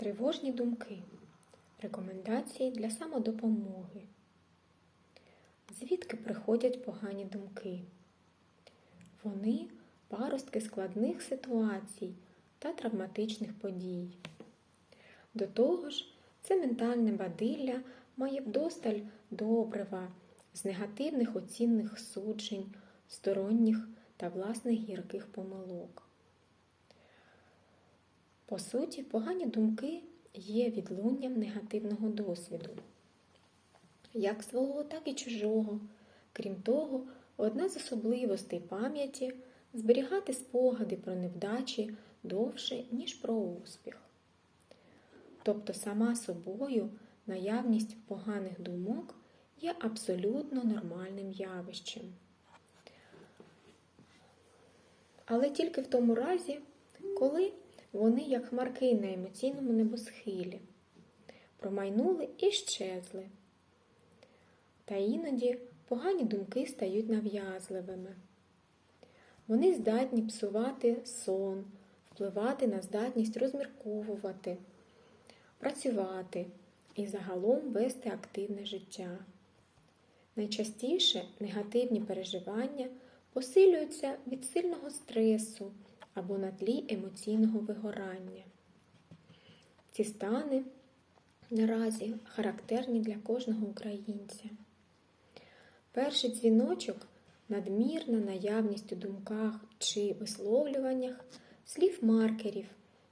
Тривожні думки. Рекомендації для самодопомоги. Звідки приходять погані думки? Вони паростки складних ситуацій та травматичних подій. До того ж, це ментальне бадилля має вдосталь добрива з негативних оцінних суджень, сторонніх та власних гірких помилок. По суті, погані думки є відлунням негативного досвіду, як свого, так і чужого. Крім того, одна з особливостей пам'яті зберігати спогади про невдачі довше, ніж про успіх. Тобто сама собою наявність поганих думок є абсолютно нормальним явищем. Але тільки в тому разі, коли вони, як хмарки на емоційному небосхилі, промайнули і щезли. Та іноді погані думки стають нав'язливими. Вони здатні псувати сон, впливати на здатність розмірковувати, працювати і загалом вести активне життя. Найчастіше негативні переживання посилюються від сильного стресу або на тлі емоційного вигорання. Ці стани наразі характерні для кожного українця. Перший дзвіночок надмірна наявність у думках чи висловлюваннях слів маркерів,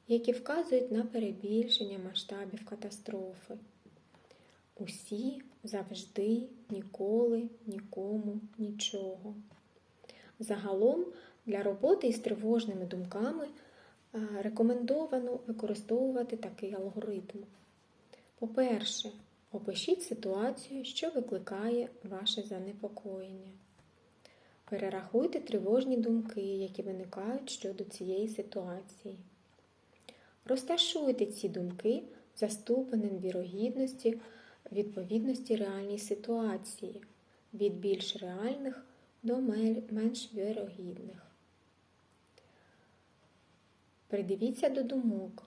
які вказують на перебільшення масштабів катастрофи. Усі завжди, ніколи, нікому, нічого. Загалом для роботи із тривожними думками рекомендовано використовувати такий алгоритм. По-перше, опишіть ситуацію, що викликає ваше занепокоєння. Перерахуйте тривожні думки, які виникають щодо цієї ситуації. Розташуйте ці думки за ступенем вірогідності відповідності реальній ситуації від більш реальних до менш вірогідних. Придивіться до думок,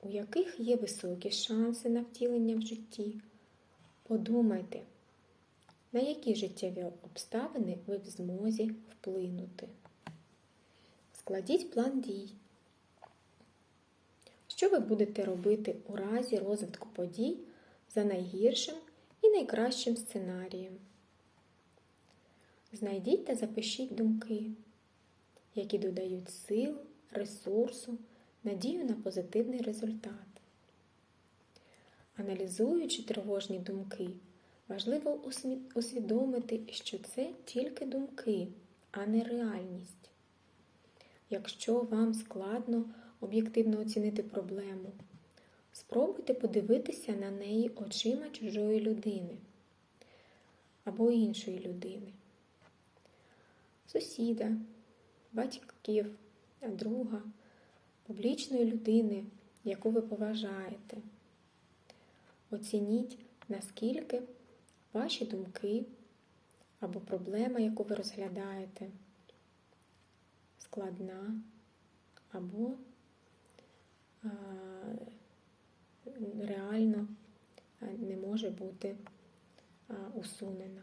у яких є високі шанси на втілення в житті. Подумайте, на які життєві обставини ви в змозі вплинути. Складіть план дій. Що ви будете робити у разі розвитку подій за найгіршим і найкращим сценарієм? Знайдіть та запишіть думки, які додають сил, ресурсу, надію на позитивний результат. Аналізуючи тривожні думки, важливо усвідомити, що це тільки думки, а не реальність. Якщо вам складно об'єктивно оцінити проблему, спробуйте подивитися на неї очима чужої людини або іншої людини сусіда, батьків, друга, публічної людини, яку ви поважаєте. Оцініть, наскільки ваші думки або проблема, яку ви розглядаєте, складна або реально не може бути усунена.